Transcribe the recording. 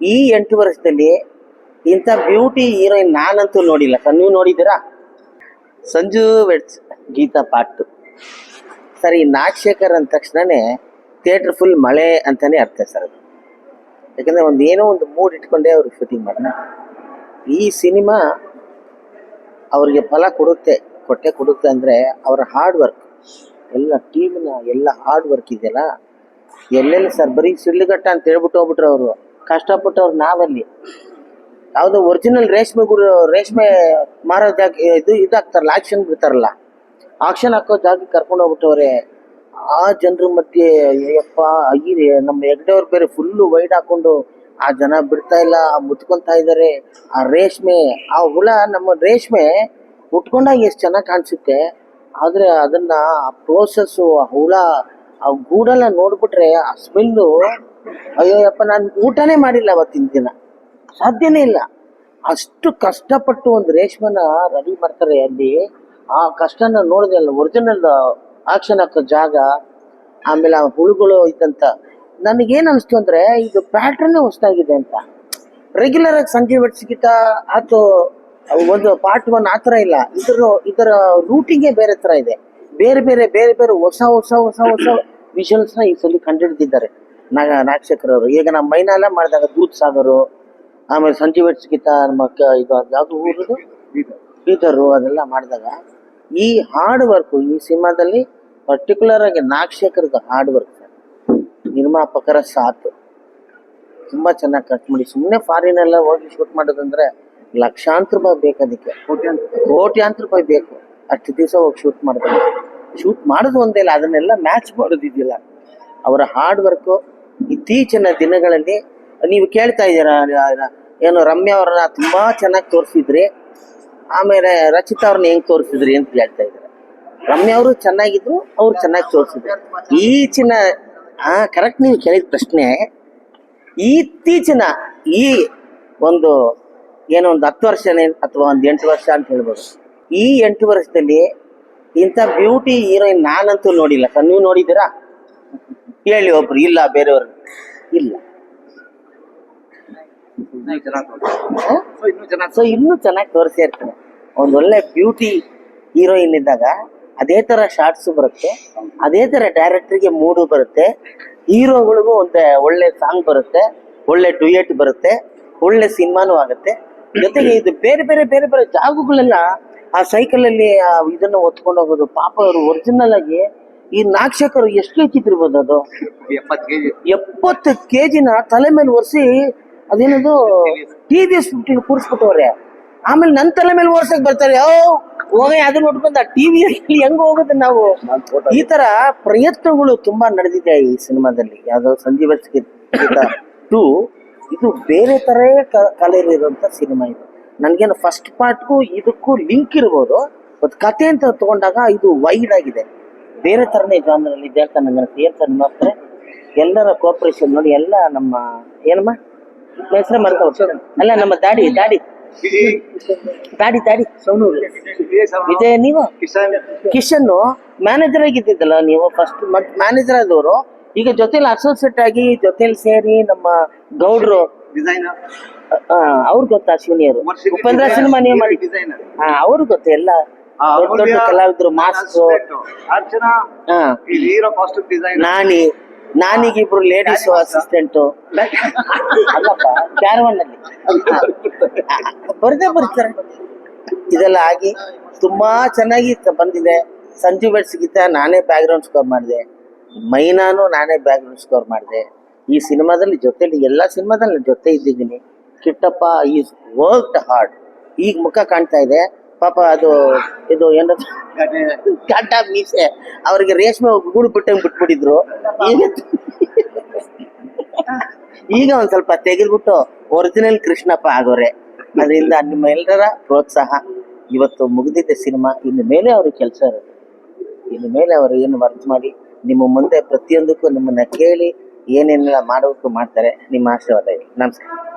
ಈ ಎಂಟು ವರ್ಷದಲ್ಲಿ ಇಂಥ ಬ್ಯೂಟಿ ಹೀರೋಯಿನ್ ನಾನಂತೂ ನೋಡಿಲ್ಲ. ಸರ್, ನೀವು ನೋಡಿದ್ದೀರಾ? ಸಂಜು ವೆಡ್ಸ್ ಗೀತಾ ಪಾಟು ಸರ್, ಈ ನಾಗಶೇಖರ್ ಅಂದ ತಕ್ಷಣನೇ ಥಿಯೇಟ್ರ್ ಫುಲ್ ಮಳೆ ಅಂತಾನೆ ಅರ್ಥ ಸರ್ ಅದು. ಯಾಕಂದ್ರೆ ಒಂದು ಏನೋ ಒಂದು ಮೂಡ್ ಇಟ್ಕೊಂಡೇ ಅವ್ರಿಗೆ ಶೂಟಿಂಗ್ ಮಾಡೋಣ ಈ ಸಿನಿಮಾ ಅವರಿಗೆ ಫಲ ಕೊಡುತ್ತೆ, ಕೊಟ್ಟೆ ಕೊಡುತ್ತೆ ಅಂದರೆ ಅವರ ಹಾರ್ಡ್ ವರ್ಕ್ ಎಲ್ಲ ಟೀಮಿನ ಎಲ್ಲ ಹಾರ್ಡ್ ವರ್ಕ್ ಇದೆಯಲ್ಲ? ಎಲ್ಲೆಲ್ಲಿ ಸರ್, ಬರೀ ಸಿಡ್ಲುಗಟ್ಟ ಅಂತ ಹೇಳ್ಬಿಟ್ಟು ಹೋಗ್ಬಿಟ್ರು ಅವರು. ಕಷ್ಟಪಟ್ಟವ್ರು ನಾವಲ್ಲಿ. ಯಾವುದೋ ಒರಿಜಿನಲ್ ರೇಷ್ಮೆ ಗುರು, ರೇಷ್ಮೆ ಮಾರೋ ಜಾಗ, ಇದು ಇದಾಗ್ತಾರಲ್ಲ ಆಕ್ಷನ್ ಬಿಡ್ತಾರಲ್ಲ. ಆಕ್ಷನ್ ಹಾಕೋ ಜಾಗಕ್ಕೆ ಕರ್ಕೊಂಡು ಹೋಗ್ಬಿಟ್ಟವ್ರೆ. ಆ ಜನರ ಮಧ್ಯೆ, ಅಯ್ಯಪ್ಪ, ಅಯ್ಯಿರಿ, ನಮ್ಮ ಹೆಗ್ಡೆಯವ್ರು ಬೇರೆ ಫುಲ್ಲು ವೈಡ್ ಹಾಕೊಂಡು ಆ ಜನ ಬಿಡ್ತಾ ಇಲ್ಲ, ಮುತ್ಕೊಂತಾ ಇದ್ದಾರೆ ಆ ರೇಷ್ಮೆ, ಆ ಹುಳ, ನಮ್ಮ ರೇಷ್ಮೆ ಉಟ್ಕೊಂಡಾಗ ಎಷ್ಟು ಚೆನ್ನಾಗಿ ಕಾಣಿಸುತ್ತೆ. ಆದರೆ ಅದನ್ನ ಆ ಪ್ರೋಸೆಸ್ಸು ಆ ಹುಳ, ಆ ಗೂಡೆಲ್ಲ ನೋಡ್ಬಿಟ್ರೆ, ಆ ಸ್ಮೆಲ್ಲು ಅಯ್ಯೋಯಪ್ಪ ನಾನು ಊಟನೇ ಮಾಡಿಲ್ಲ ಅವತ್ತಿನ ದಿನ. ಸಾಧ್ಯನೇ ಇಲ್ಲ. ಅಷ್ಟು ಕಷ್ಟಪಟ್ಟು ಒಂದು ರೇಷ್ಮನ ರೆಡಿ ಮಾಡ್ತಾರೆ ಅಲ್ಲಿ. ಆ ಕಷ್ಟನ ನೋಡಿದೆ ಅಲ್ಲ ಒರಿಜಿನಲ್ ಆಕ್ಷನ್ ಹಾಕೋ ಜಾಗ, ಆಮೇಲೆ ಆ ಹುಳುಗಳು ಇದ್ದಂತ. ನನಗೇನು ಅನಿಸ್ತು ಅಂದ್ರೆ ಇದು ಪ್ಯಾಟ್ರನ್ ಹೊಸದಾಗಿದೆ ಅಂತ. ರೆಗ್ಯುಲರ್ ಆಗಿ ಸಂಜೆ ಬೆಡ್ಸ್ಗಿಂತ ಆತು, ಒಂದು ಪಾರ್ಟ್ ಒನ್ ಆ ಥರ ಇಲ್ಲ. ಇದರ ಇದರ ರೂಟಿಂಗೇ ಬೇರೆ ಥರ ಇದೆ. ಬೇರೆ ಬೇರೆ ಬೇರೆ ಬೇರೆ ಹೊಸ ಹೊಸ ಹೊಸ ಹೊಸ ವಿಷನ್ಸ್ನ ಈ ಸಲ ಕಂಡುಹಿಡಿದಿದ್ದಾರೆ. ನಾಗ ನಾಗಶೇಖರ್ ಅವರು ಈಗ ನಮ್ಮ ಮೈನಾಲ ಮಾಡಿದಾಗ ದೂತ್ ಸಾಗರು, ಆಮೇಲೆ ಸಂಜೀವ್ ಗಿತ್ತ ನಮ್ಮ ಇದು ಯಾವುದು ಊರದು ಬೀದರು ಅದೆಲ್ಲ ಮಾಡಿದಾಗ ಈ ಹಾರ್ಡ್ ವರ್ಕ್ ಈ ಸಿನಿಮಾದಲ್ಲಿ ಪರ್ಟಿಕ್ಯುಲರ್ ಆಗಿ ನಾಗಶೇಖರದ ಹಾರ್ಡ್ ವರ್ಕ್ ನಿರ್ಮಾಪಕರ ಸಾಥ್. ತುಂಬಾ ಚೆನ್ನಾಗಿ ಕಟ್ ಮಾಡಿ. ಸುಮ್ಮನೆ ಫಾರಿನ್ ಎಲ್ಲ ಹೋಗಿ ಶೂಟ್ ಮಾಡೋದಂದ್ರೆ ಲಕ್ಷಾಂತರ ರೂಪಾಯಿ ಬೇಕು ಅದಕ್ಕೆ. ಕೋಟ್ಯಾಂತರ ರೂಪಾಯಿ ಬೇಕು. ಅಷ್ಟು ದಿವಸ ಹೋಗಿ ಶೂಟ್ ಮಾಡಿದ್ರೆ ಶೂಟ್ ಮಾಡೋದು ಒಂದೇ ಇಲ್ಲ, ಅದನ್ನೆಲ್ಲ ಮ್ಯಾಚ್ ಮಾಡೋದಿದ್ದಿಲ್ಲ ಅವರ ಹಾರ್ಡ್ ವರ್ಕು ಇತ್ತೀಚಿನ ದಿನಗಳಲ್ಲಿ ನೀವು ಕೇಳ್ತಾ ಇದ್ದೀರಾ ಏನು ರಮ್ಯಾ ಅವ್ರನ್ನ ತುಂಬಾ ಚೆನ್ನಾಗಿ ತೋರಿಸಿದ್ರಿ. ಆಮೇಲೆ ರಚಿತಾ ಅವ್ರನ್ನ ಹೆಂಗ್ ತೋರಿಸಿದ್ರಿ ಅಂತ ಹೇಳ್ತಾ ಇದ್ದಾರೆ. ರಮ್ಯಾ ಅವರು ಚೆನ್ನಾಗಿದ್ರು, ಅವ್ರು ಚೆನ್ನಾಗಿ ತೋರಿಸಿದ್ರು. ಈಚಿನ ಹಾ ಕರೆಕ್ಟ್ ನೀವು ಕೇಳಿದ ಪ್ರಶ್ನೆ, ಇತ್ತೀಚಿನ ಈ ಒಂದು, ಏನೋ ಒಂದು ಹತ್ತು ವರ್ಷನೇ ಅಥವಾ ಒಂದು ಎಂಟು ವರ್ಷ ಅಂತ ಹೇಳ್ಬೋದು. ಈ ಎಂಟು ವರ್ಷದಲ್ಲಿ ಇಂಥ ಬ್ಯೂಟಿ ಹೀರೋಯಿನ್ ನಾನಂತೂ ನೋಡಿಲ್ಲ. ಸರ್, ನೀವು ನೋಡಿದ್ದೀರಾ? ಹೇಳಿ ಒಬ್ರು, ಇಲ್ಲ, ಬೇರೆಯವರು. ಇಲ್ಲ? ಸೊ ಇನ್ನು ಚೆನ್ನಾಗಿ ತೋರಿಸಿ ಇರ್ತಾರೆ ಒಳ್ಳೆ ಬ್ಯೂಟಿ ಹೀರೋಯಿನ್ ಇದ್ದಾಗ ಅದೇ ತರ ಶಾರ್ಟ್ಸ್ ಬರುತ್ತೆ. ಅದೇ ತರ ಡೈರೆಕ್ಟರ್ಗೆ ಮೂಡು ಬರುತ್ತೆ. ಹೀರೋಗಳಿಗೂ ಒಂದು ಒಳ್ಳೆ ಸಾಂಗ್ ಬರುತ್ತೆ. ಒಳ್ಳೆ ಡುಯೆಟ್ ಬರುತ್ತೆ. ಒಳ್ಳೆ ಸಿನಿಮಾನು ಆಗುತ್ತೆ. ಜೊತೆಗೆ ಇದು ಬೇರೆ ಬೇರೆ ಬೇರೆ ಬೇರೆ ಜಾಗಗಳೆಲ್ಲ ಆ ಸೈಕಲ್ ಅಲ್ಲಿ ಇದನ್ನ ಹೊತ್ಕೊಂಡು ಹೋಗೋದು, ಪಾಪ ಅವರು ಒರಿಜಿನಲ್ ಆಗಿ ಈ ನಾಕ್ಷಕರು ಎಷ್ಟು ಹೆಚ್ಚಿತಿರ್ಬೋದು ಅದು? ಎಪ್ಪತ್ತು ಕೆಜಿ. ಎಪ್ಪತ್ತು ಕೆಜಿನ ತಲೆ ಮೇಲೆ ಒರೆಸಿ ಅದೇನದು ಟಿ ವಿ ಎಸ್ ಕೂರಿಸ್ಬಿಟ್ಟವ್ರೆ. ಆಮೇಲೆ ನನ್ನ ತಲೆ ಮೇಲೆ ಓರ್ಸಕ್ ಬರ್ತಾರೆ ಓ ಹೋಗ ಅದನ್ನ ನೋಡ್ಕೊಂಡ ಟಿ ವಿ ಹೆಂಗ್ ಹೋಗುತ್ತೆ ನಾವು? ಈ ತರ ಪ್ರಯತ್ನಗಳು ತುಂಬಾ ನಡೆದಿದೆ ಈ ಸಿನಿಮಾದಲ್ಲಿ. ಯಾವ್ದೋ ಸಂಜೀವ ಟು. ಇದು ಬೇರೆ ತರ ಕಲೆಯಲ್ಲಿರುವಂತ ಸಿನಿಮಾ ಇದು. ನನ್ಗೇನು ಫಸ್ಟ್ ಪಾರ್ಟ್ಗೂ ಇದಕ್ಕೂ ಲಿಂಕ್ ಇರ್ಬೋದು ಬಟ್ ಕತೆ ಅಂತ ತಗೊಂಡಾಗ ಇದು ವೈಡ್ ಆಗಿದೆ. ಬೇರೆ ತರನೇ ಜಾನರಲ್ಲಿ ಇದೆ ಅಂತ ನನಗೆ ಸೇರ್ತಾರೆ ನೋಡ್ತಾರೆ ಎಲ್ಲರ ಕೋಪರೇಷನ್ ನೋಡಿ ಎಲ್ಲ ನಮ್ಮ ಏನಮ್ಮ? ಹೆಸರು ಮರ್ತ ಅಲ್ಲ ನಮ್ಮ ದಾಡಿ ದಾಡಿ. ದಾಡಿ ದಾಡಿ. ಸೌನು ವಿಜಯ ನೀವು? ಕಿಶನ್ ಮ್ಯಾನೇಜರ್ ಆಗಿದ್ದಿದ್ದಲ್ಲ ನೀವು ಫಸ್ಟ್ ಮತ್ ಮ್ಯಾನೇಜರ್ ಆದವರು. ಈಗ ಜೊತೆಲಿ ಅಸೋಸಿಯೇಟ್ ಆಗಿ ಜೊತೆಲಿ ಸೇರಿ ನಮ್ಮ ಗೌಡ್ರು. ಡಿಸೈನರ್ ಅವ್ರು ಗೊತ್ತಾ ಸೀನಿಯರ್ ಉಪೇಂದ್ರ ಸಿನಿಮಾ ನೀವು ಮಾಡಿ ಡಿಸೈನರ್ ಹಾ ಅವ್ರು ಗೊತ್ತು ಎಲ್ಲ? ದೊಡ್ಡ ದೊಡ್ಡ ಕಲಾವಿದರು mask. Archana hero costume design ನಾನಿ ನಾನಿಗಿಬ್ರು ಲೇಡೀಸ್ ಅಸಿಸ್ಟೆಂಟ್ ಅಲ್ಲಪ್ಪ ಕ್ಯಾರವನ್ ಅಲ್ಲಿ ಬರದೇ ಬರ್ತಾರೆ. ಇದೆಲ್ಲ ಆಗಿ ತುಂಬಾ ಚೆನ್ನಾಗಿ ಬಂದಿದೆ. ಸಂಜು ಸಿಗಿತ ನಾನೇ ಬ್ಯಾಕ್ ಗ್ರೌಂಡ್ ಸ್ಕೋರ್ ಮಾಡಿದೆ. ಮೈನಾನು ನಾನೇ ಬ್ಯಾಕ್ ಗ್ರೌಂಡ್ ಸ್ಕೋರ್ ಮಾಡಿದೆ. ಈ ಸಿನಿಮಾದಲ್ಲಿ ಜೊತೆಲಿ ಎಲ್ಲ ಸಿನಿಮಾದಲ್ಲಿ ಜೊತೆ ಇದ್ದಿದ್ದೀನಿ. ಕಿಟ್ಟಪ್ಪ ಈಸ್ ವರ್ಕ್ಡ್ ಹಾರ್ಡ್ ಈಗ ಮುಖ ಕಾಣ್ತಾ ಇದೆ. ಪಾಪ ಅದು, ಇದು ಏನದು? ಗಡ್ಡ ಮೀಸೆ. ಅವ್ರಿಗೆ ರೇಷ್ಮೆ ಗೂಡು ಬಿಟ್ಟಂಗೆ ಬಿಟ್ಬಿಟ್ಟಿದ್ರು. ಈಗ ಈಗ ಒಂದ್ ಸ್ವಲ್ಪ ತೆಗೆದ್ಬಿಟ್ಟು ಒರಿಜಿನಲ್ ಕೃಷ್ಣಪ್ಪ ಆಗೋರೆ. ಅದರಿಂದ ನಿಮ್ಮ ಎಲ್ಲರ ಪ್ರೋತ್ಸಾಹ ಇವತ್ತು ಮುಗಿದಿದ್ದ ಸಿನಿಮಾ. ಇನ್ನು ಮೇಲೆ ಅವ್ರಿಗೆ ಕೆಲಸ ಇರೋದು ಇನ್ನು ಮೇಲೆ ಅವರು ಏನು ವರ್ಕ್ ಮಾಡಿ, ನಿಮ್ಮ ಮುಂದೆ ಪ್ರತಿಯೊಂದಕ್ಕೂ ನಿಮ್ಮನ್ನ ಕೇಳಿ ಏನೇನೆಲ್ಲ ಮಾಡೋಕ್ಕೂ ಮಾಡ್ತಾರೆ. ನಿಮ್ಮ ಆಶೀರ್ವಾದ ನಮಸ್ಕಾರ.